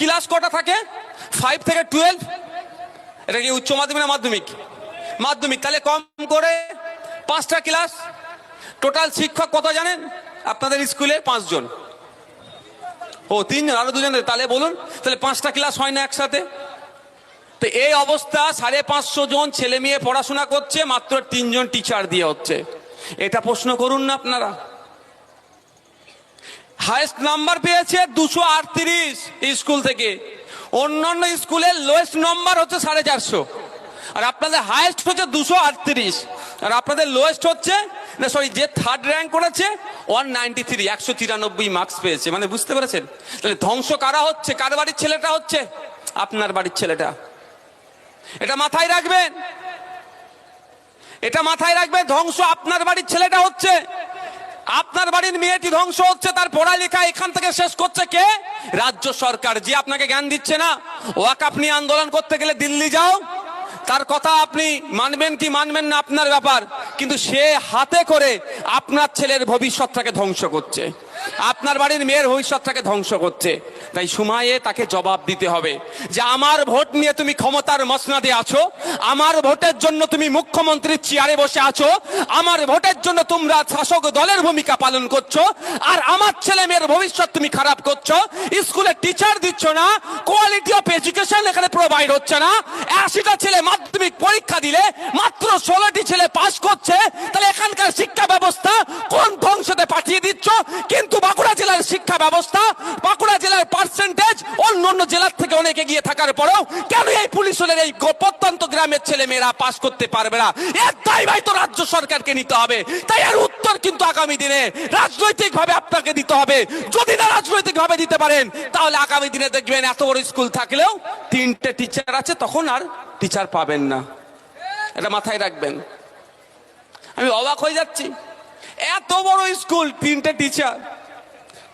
Class কটা থাকে? Five থেকে টুয়েলভ এটা কি উচ্চ মাধ্যমিক না মাধ্যমিক? মাধ্যমিক, তাহলে কম করে পাঁচটা ক্লাস। টোটাল শিক্ষক কত জানেন? আপনাদের স্কুলে পাঁচজন। ও, তিনজন, আরও দুজন তাহলে বলুন, তাহলে পাঁচটা ক্লাস হয় না একসাথে? তো এই অবস্থা, সাড়ে পাঁচশো জন ছেলে মেয়ে পড়াশোনা করছে, মাত্র তিনজন টিচার দিয়ে হচ্ছে। এটা প্রশ্ন করুন না আপনারা। হাইয়েস্ট নাম্বার পেয়েছে দুশো আটত্রিশ স্কুল থেকে। অন্যান্য স্কুলের লোয়েস্ট নাম্বার হচ্ছে সাড়ে চারশো। আর আপনাদের হাইয়েস্ট হচ্ছে দুশো আটত্রিশ। আর আপনাদের লোয়েস্ট হচ্ছে, না সরি যে থার্ড র্যাঙ্ক করেছে ওয়ান নাইনটি থ্রি একশো তিরানব্বই মার্কস পেয়েছে। মানে বুঝতে পেরেছেন? তাহলে ধ্বংস কারা হচ্ছে? কার বাড়ির ছেলেটা হচ্ছে? আপনার বাড়ির ছেলেটা। এটা মাথায় রাখবেন। এটা মাথায় রাখবেন, ধ্বংস আপনার বাড়ির ছেলেটা হচ্ছে। আপনার বাড়ির মেয়েটি ধ্বংস হচ্ছে, তার পড়ালেখা এখান থেকে শেষ করছে কে? রাজ্য সরকার। যে আপনাকে জ্ঞান দিচ্ছে না? ওয়াক আপনি আন্দোলন করতে গেলে দিল্লি যাও। তার কথা আপনি মানবেন কি মানবেন না আপনার ব্যাপার। কিন্তু সে হাতে করে আপনার ছেলের ভবিষ্যৎটাকে ধ্বংস করছে। আপনার বাড়ির মেয়ের ভবিষ্যৎটাকে ধ্বংস করছে। তাই সময়ে তাকে জবাব দিতে হবে যে, আমার ভোট নিয়ে তুমি ক্ষমতার মসনাদে আছো, আমার ভোটের জন্য তুমি মুখ্যমন্ত্রীর চেয়ারে বসে আছো, আমার ভোটের জন্য তোমরা শাসক দলের ভূমিকা পালন করছ, আর আমার ছেলে মেয়ের ভবিষ্যৎ তুমি খারাপ করছ স্কুলে টিচার দিচ্ছ না কোয়ালিটি অফ এডুকেশন এখানে প্রোভাইড হচ্ছে না আশিটা ছেলে মাধ্যমিক পরীক্ষা দিলে মাত্র ষোলোটি ছেলে পাশ করছে, তাহলে এখানকার পার্সেন্টেজ অন্য অন্য জেলার থেকে অনেক এগিয়ে থাকার পরেও কেন এই পুলিশের এই প্রত্যন্ত গ্রামের ছেলে মেয়েরা পাশ করতে পারবে না? এর দায় ভাই তো রাজ্য সরকারকে নিতে হবে। তাই এর উত্তর কিন্তু আগামী দিনে রাজনৈতিক ভাবে আপনাকে দিতে হবে। যদি না রাজনৈতিক ভাবে দিতে পারেন, তাহলে আগামী দিনে দেখবেন এত বড় স্কুল থাকলেও তিনটে টিচার আছে, তখন আর টিচার পাবেন না। এটা মাথায় রাখবেন। আমি অবাক হয়ে যাচ্ছি। এত বড় স্কুল, তিনটে টিচার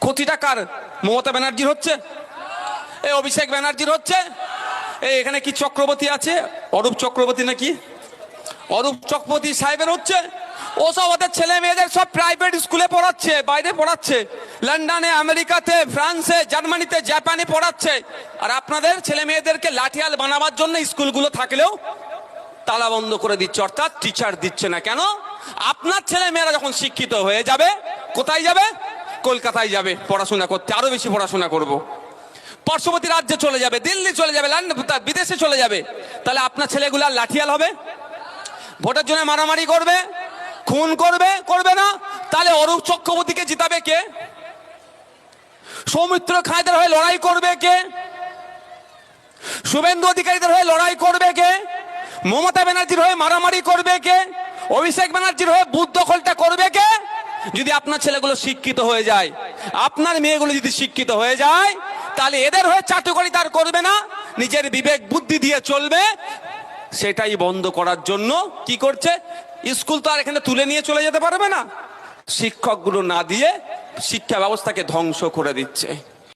ক্ষতিটা কার? মমতা ব্যানার্জির হচ্ছে? এই অভিষেক ব্যানার্জির হচ্ছে। এই এখানে কি চক্রবর্তী আছে? অরূপ চক্রবর্তী নাকি? অরূপ চক্রবর্তী সাহেবের হচ্ছে। ও সব ওদের ছেলে মেয়েদের সব প্রাইভেট স্কুলে পড়াচ্ছে, বাইরে পড়াচ্ছে। লন্ডনে, আমেরিকাতে, ফ্রান্সে, জার্মানিতে, জাপানে পড়াচ্ছে। আর আপনাদের ছেলে মেয়েদেরকে লাঠিয়াল বানাবার জন্য স্কুলগুলো থাকলেও তালা বন্ধ করে দিচ্ছে, অর্থাৎ টিচার দিচ্ছে না। কেন? আপনার ছেলে মেয়েরা যখন শিক্ষিত হয়ে যাবে, কোথায় যাবে? কলকাতায় যাবে পড়াশোনা করতে। আরও বেশি পড়াশোনা করব। পার্শ্ববর্তী রাজ্যে চলে যাবে, দিল্লি চলে যাবে বিদেশে চলে যাবে। তাহলে আপনার ছেলেগুলো আর লাঠিয়াল হবে? ভোটের জন্য মারামারি করবে? খুন করবে? করবে না? তাহলে অরূপ চক্রবর্তীকে জিতাবে কে? সৌমিত্র খায়দের হয়ে লড়াই করবে কে? শুভেন্দু অধিকারীদের হয়ে লড়াই করবে কে? মমতা ব্যানার্জির হয়ে মারামারি করবে কে? অভিষেক ব্যানার্জির হয়ে বুথ দখলটা করবে কে? যদি আপনার ছেলেগুলো শিক্ষিত হয়ে যায়, আপনার মেয়েগুলো যদি শিক্ষিত হয়ে যায় তাহলে এদের হয়ে চাটুকারি তার করবে না? নিজের বিবেক বুদ্ধি দিয়ে চলবে। সেটাই বন্ধ করার জন্য কি করছে? স্কুল তো আর এখানে তুলে নিয়ে চলে যেতে পারবে না। শিক্ষকগুলো না দিয়ে শিক্ষা ব্যবস্থাকে ধ্বংস করে দিচ্ছে।